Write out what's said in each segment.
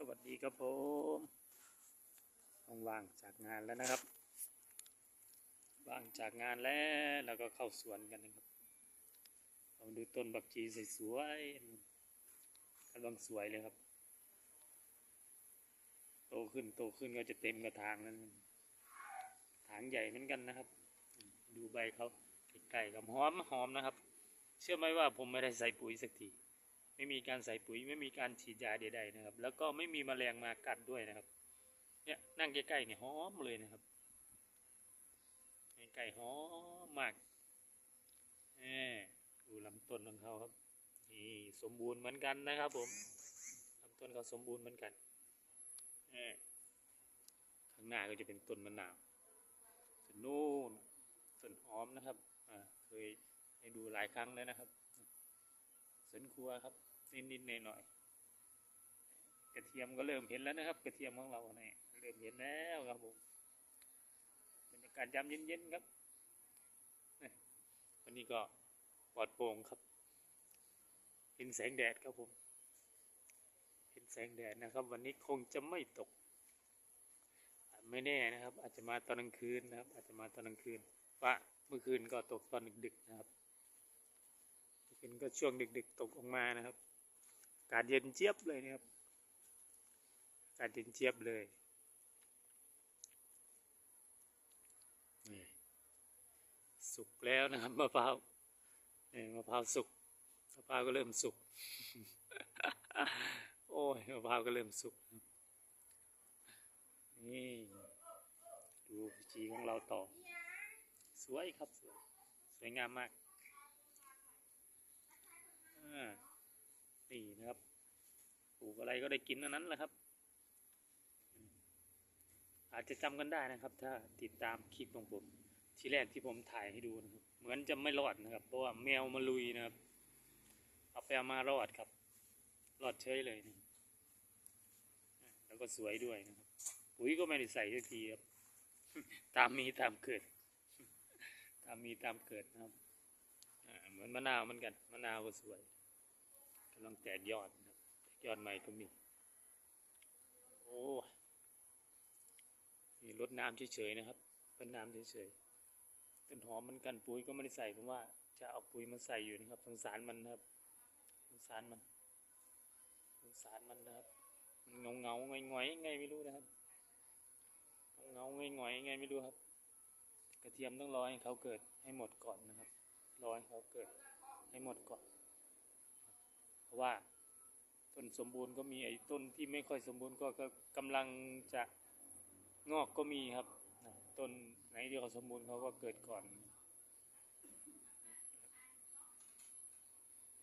สวัสดีครับผมว่างจากงานแล้วนะครับ ว่างจากงานแล้วแล้วก็เข้าสวนกันนะครับเราดูต้นบักชีสวยๆกำลังสวยเลยครับ โตขึ้นโตขึ้นก็จะเต็มกระถางนั้นถางใหญ่เหมือนกันนะครับ ดูใบเขาใกล้ๆกับหอมหอมนะครับ เชื่อไหมว่าผมไม่ได้ใส่ปุ๋ยสักที ไม่มีการใส่ปุ๋ยไม่มีการฉีดยาใดๆนะครับ แล้วก็ไม่มีแมลงมากัดด้วยนะครับเนี่ยนั่งใกล้ๆเนี่ยหอมเลยนะครับใกล้หอมมากแหมดูลำต้นของเขาครับนี่สมบูรณ์เหมือนกันนะครับ ผมลำต้นเขาสมบูรณ์เหมือนกันแหมข้างหน้าก็จะเป็นต้นมะนาวส่วนนู้นต้นหอมนะครับอ่าเคยให้ดูหลายครั้งแล้วนะครับ วนครัวครับ นิดๆหน่อยๆกระเทียมก็เริ่มเห็นแล้วนะครับ กระเทียมของเราเนี่ยเริ่มเห็นแล้วครับผมบรรยากาศยามเย็นๆครับวันนี้ก็ปลอดโปร่งครับ เห็นแสงแดดครับผมเห็นแสงแดดนะครับ วันนี้คงจะไม่ตก ไม่แน่นะครับ อาจจะมาตอนกลางคืนนะครับ อาจจะมาตอนกลางคืนว่าเมื่อคืนก็ตกตอนดึกๆนะครับ เป็นก็ช่วงดึกๆตกออกมานะครับอากาศเย็นเจี๊ยบเลยนะครับอากาศเย็นเจี๊ยบเลยสุกแล้วนะครับมะพร้าวนี่มะพร้าวสุกมะพร้าวก็เริ่มสุกโอ้ยมะพร้าวก็เริ่มสุกนะครับนี่ดูจีของเราต่อ สวยครับสวยสวยงามมาก อ่านี่นะครับปลูกอะไรก็ได้กินนั้นแหละครับ อาจจะจำกันได้นะครับ ถ้าติดตามคลิปของผมทีแรกที่ผมถ่ายให้ดูนะครับ เหมือนจะไม่รอดนะครับ เพราะว่าแมวมาลุยนะครับ เอาไปเอามารอดครับ รอดเฉยเลยนะแล้วก็สวยด้วยนะครับปุ๋ยก็ไม่ได้ใส่สักทีครับ ตามมีตามเกิด ตามมีตามเกิดนะครับเหมือนมะนาวเหมือนกัน มะนาวก็สวย กำลังแตกยอดนะครับแตกยอดใหม่ก็มี โอ้ยนี่รดน้ำเฉยๆนะครับเป็นน้ำเฉยๆต้นหอมมือนกันปุ๋ยก็ไม่ได้ใส่ผมว่าจะเอาปุ๋ยมาใส่อยู่นะครับ สงสารมันนะครับ สงสารมัน สงสารมันนะครับมันเงาเงาๆงอยไงไม่รู้นะครับ เงาๆงอยไงไม่รู้ครับ กระเทียมต้องรอให้เขาเกิดให้หมดก่อนนะครับ รอให้เขาเกิดให้หมดก่อน เพราะว่าต้นสมบูรณ์ก็มีไอ้ต้นที่ไม่ค่อยสมบูรณ์ก็ก็กำลังจะงอกก็มีครับต้นไหนที่เขาสมบูรณ์เขาก็เกิดก่อน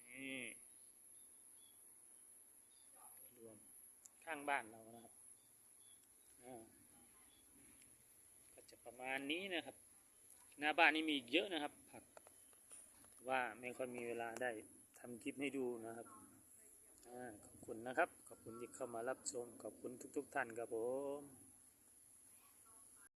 นี่รวมข้างบ้านเรานะครับก็จะประมาณนี้นะครับ หน้าบ้านนี่มีเยอะนะครับ ผักว่าไม่ค่อยมีเวลาได้ ทำคลิปให้ดูนะครับอขอบคุณนะครับ ขอบคุณที่เข้ามารับชม ขอบคุณทุก ๆ ท่านครับผม